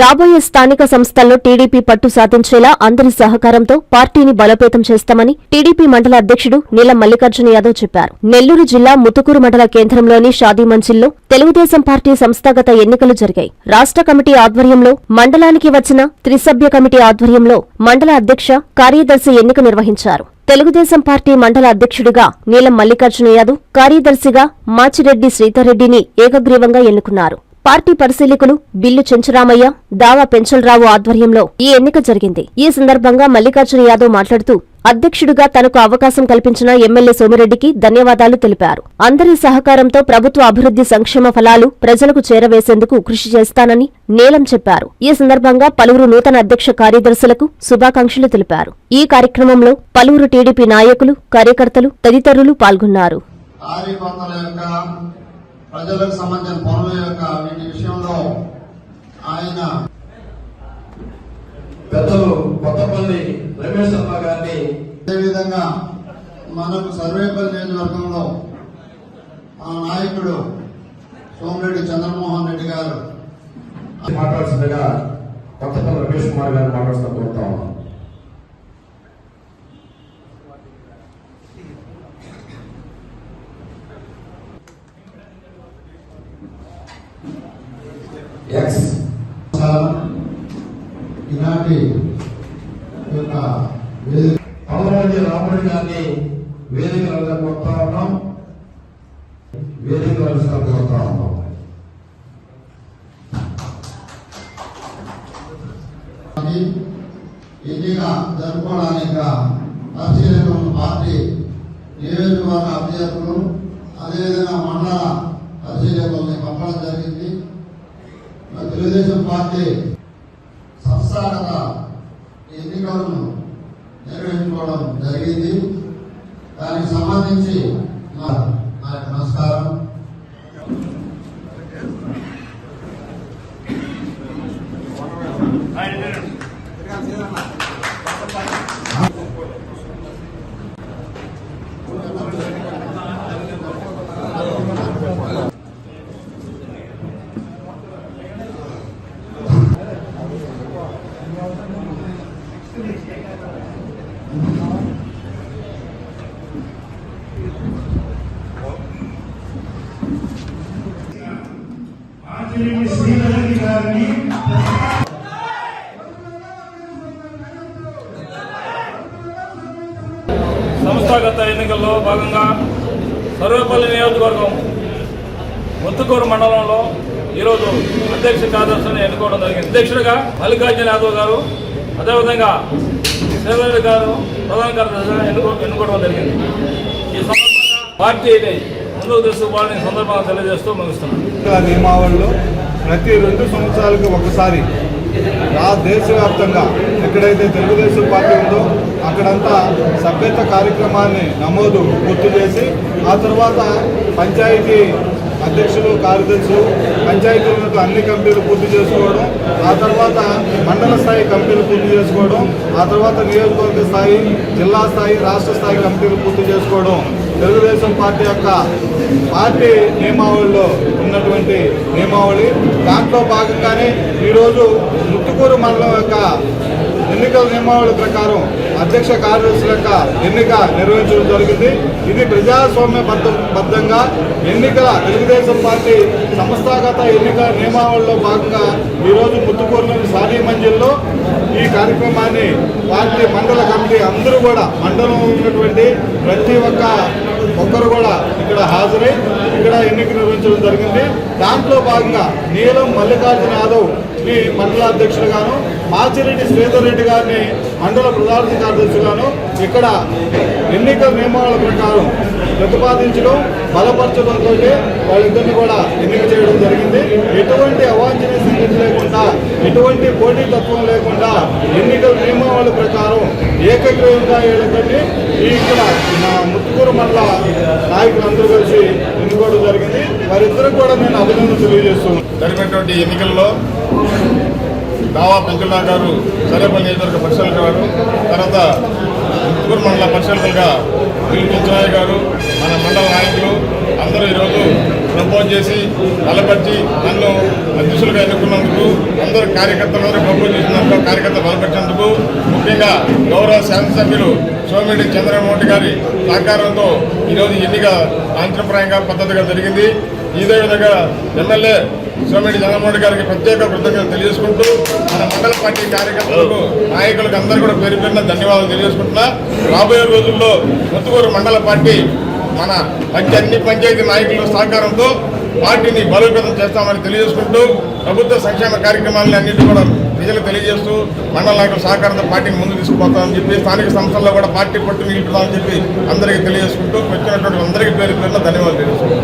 రాబోయే స్థానిక సంస్థల్లో టీడీపీ పట్టు సాధించేలా అందరి సహకారంతో పార్టీని బలోపేతం చేస్తామని టీడీపీ మండల అధ్యక్షుడు నీలం మల్లికార్జున యాదవ్ చెప్పారు. నెల్లూరు జిల్లా ముతుకూరు మండల కేంద్రంలోని షాదీ మంచిల్లో తెలుగుదేశం పార్టీ సంస్థాగత ఎన్నికలు జరిగాయి. రాష్ట్ర కమిటీ ఆధ్వర్యంలో మండలానికి వచ్చిన త్రిసభ్య కమిటీ ఆధ్వర్యంలో మండల అధ్యక్ష కార్యదర్శి ఎన్నిక నిర్వహించారు. తెలుగుదేశం పార్టీ మండల అధ్యక్షుడిగా నీలం మల్లికార్జున యాదవ్ కార్యదర్శిగా మాచిరెడ్డి శ్రీధర్రెడ్డిని ఏకగ్రీవంగా ఎన్నుకున్నారు. పార్టీ పరిశీలకులు బిల్లు చెంచురామయ్య దావా పెంచలరావు ఆధ్వర్యంలో ఈ ఎన్నిక జరిగింది. ఈ సందర్భంగా మల్లికార్జున యాదవ్ మాట్లాడుతూ అధ్యక్షుడిగా తనకు అవకాశం కల్పించిన ఎమ్మెల్యే సోమిరెడ్డికి ధన్యవాదాలు తెలిపారు. అందరి సహకారంతో ప్రభుత్వ అభివృద్ధి సంక్షేమ ఫలాలు ప్రజలకు చేరవేసేందుకు కృషి చేస్తానని నీలం చెప్పారు. ఈ సందర్భంగా పలువురు నూతన అధ్యక్ష కార్యదర్శులకు శుభాకాంక్షలు తెలిపారు. ఈ కార్యక్రమంలో పలువురు టీడీపీ నాయకులు కార్యకర్తలు తదితరులు పాల్గొన్నారు. ప్రజలకు సంబంధించిన పనుల యొక్క వీటి విషయంలో ఆయన పెద్దలు కొత్తపల్లి రమేష్ శర్మ గారిని అదేవిధంగా మనకు సర్వేపల్లి నియోజకవర్గంలో ఆ నాయకుడు సోమిరెడ్డి చంద్రమోహన్ రెడ్డి గారు. మాట్లాడాల్సిందిగా కొత్తపల్లి రమేష్ కుమార్ గారిని మాట్లాడుతూ కోరుతా ఉన్నాం ఎక్స్ ఇలాంటి యొక్క వేదిక పదమూడు రాముడి గారిని వేదిక వెళ్ళకపోతా ఉన్నాం. వేదిక వెళ్ళకపోతా ఉన్నాం. ఎన్నిక జరుపుకోవడానికి పరిశీలకులు పార్టీ నియోజకవర్గ అభ్యర్థులు అదేవిధంగా మండల పరిశీలకుల్ని పంపడం జరిగింది. తెలుగుదేశం పార్టీ దానికి సంబంధించి నా నా యొక్క నమస్కారం సంస్థాగత ఎన్నికల్లో భాగంగా సర్వేపల్లి నియోజకవర్గం ముత్తుకూరు మండలంలో ఈరోజు అధ్యక్ష కార్యదర్శిని ఎన్నుకోవడం జరిగింది. అధ్యక్షుడిగా మల్లికార్జున యాదవ్ గారు అదేవిధంగా శ్రీధరెడ్డి గారు ప్రధాన కార్యదర్శిగా ఎన్నుకో ఎన్నుకోవడం జరిగింది. ఈ సందర్భంగా పార్టీని ముందుకు తీసుకుపోవాలని సందర్భంగా తెలియజేస్తూ ముగిస్తున్నాను. నియమావళిలో ప్రతి రెండు సంవత్సరాలకు ఒకసారి రా దేశవ్యాప్తంగా ఎక్కడైతే తెలుగుదేశం పార్టీ ఉందో అక్కడంతా సభ్యత కార్యక్రమాన్ని నమోదు గుర్తు చేసి ఆ తర్వాత పంచాయతీ అధ్యక్షులు కార్యదర్శులు పంచాయతీలకు అన్ని కమిటీలు పూర్తి చేసుకోవడం ఆ తర్వాత మండల స్థాయి కమిటీలు పూర్తి చేసుకోవడం ఆ తర్వాత నియోజకవర్గ స్థాయి జిల్లా స్థాయి రాష్ట్ర స్థాయి కమిటీలు పూర్తి చేసుకోవడం. తెలుగుదేశం పార్టీ యొక్క పార్టీ నియమావళిలో ఉన్నటువంటి నియమావళి. దాంట్లో భాగంగానే ఈరోజు ముత్తుకూరు మండలం యొక్క ఎన్నికల నియమావళి ప్రకారం అధ్యక్ష కార్యదర్శుల యొక్క ఎన్నిక నిర్వహించడం జరిగింది. ఇది ప్రజాస్వామ్య బద్దంగా బద్ధంగా ఎన్నికల తెలుగుదేశం పార్టీ సంస్థాగత ఎన్నికల నియమావళిలో భాగంగా ఈరోజు ముత్తుకూరులోని సారీ మంజిల్లో ఈ కార్యక్రమాన్ని పార్టీ మండల కమిటీ అందరూ కూడా మండలంలో ఉన్నటువంటి ప్రతి ఒక్క ఒక్కరు కూడా ఇక్కడ హాజరై ఇక్కడ ఎన్నిక నిర్వహించడం జరిగింది. దాంట్లో భాగంగా నీలం మల్లికార్జున యాదవ్ని మండలాధ్యక్షులుగాను మాచిరెడ్డి శ్రీధర్ రెడ్డి గారిని మండల ప్రధాన కార్యదర్శులను ఇక్కడ ఎన్నికల నియమాల ప్రకారం ప్రతిపాదించడం బలపరచడంతో వాళ్ళిద్దరిని కూడా ఎన్నిక చేయడం జరిగింది. ఎటువంటి అవాంఛనీయ సంగతి లేకుండా ఎటువంటి పోటీతత్వం లేకుండా ఎన్నికల నియమావళి ప్రకారం ఏకగ్రీవంగా ఏళ్ళకండి ఇక్కడ నా ముత్తుకూరు మండల నాయకులందరూ కలిసి ఎన్నుకోవడం జరిగింది. వారిద్దరికి కూడా నేను అభినందన తెలియజేస్తున్నాను. జరిగినటువంటి ఎన్నికల్లో దావా పెంకుల్లా గారు సరేపల్లి నియోజకవర్గ పరిశీలక గారు తర్వాత ముత్తుకూరు మండల పరిశీలకులుగా వీళ్ళు గారు మన మండల నాయకులు అందరూ ఈరోజు ప్రపోజ్ చేసి బలపరిచి నన్ను అధ్యక్షులుగా ఎన్నుకున్నందుకు అందరూ కార్యకర్తలందరూ ప్రపోజ్ చేసినందుకు కార్యకర్తలు బలపరిచినందుకు ముఖ్యంగా గౌరవ శాసనసభ్యులు సోమిరెడ్డి చంద్రమోహన్ గారి సహకారంతో ఈరోజు ఎన్నిక ఆంతరప్రాయంగా పద్ధతిగా జరిగింది. ఇదే విధంగా ఎమ్మెల్యే సోమిరెడ్డి జగన్మోహన్ గారికి ప్రత్యేక కృతజ్ఞతలు తెలియజేసుకుంటూ మన మండల పార్టీ కార్యకర్తలకు నాయకులకు అందరూ కూడా పేరు పేరున ధన్యవాదాలు తెలియజేసుకుంటున్నా. రాబోయే రోజుల్లో ముత్తుకూరు మండల పార్టీ మన మంచి అన్ని పంచాయతీ నాయకుల సహకారంతో పార్టీని బలోపేతం చేస్తామని తెలియజేసుకుంటూ ప్రభుత్వ సంక్షేమ కార్యక్రమాలని అన్నింటి కూడా ప్రజలకు తెలియజేస్తూ మండల నాయకుల సహకారంతో పార్టీని ముందు తీసుకుపోతామని చెప్పి స్థానిక సంస్థల్లో కూడా పార్టీ పట్టు నిలుపుతామని చెప్పి అందరికీ తెలియజేసుకుంటూ వచ్చినటువంటి అందరికీ పేరు పేరున ధన్యవాదాలు తెలియజేసుకుంటాం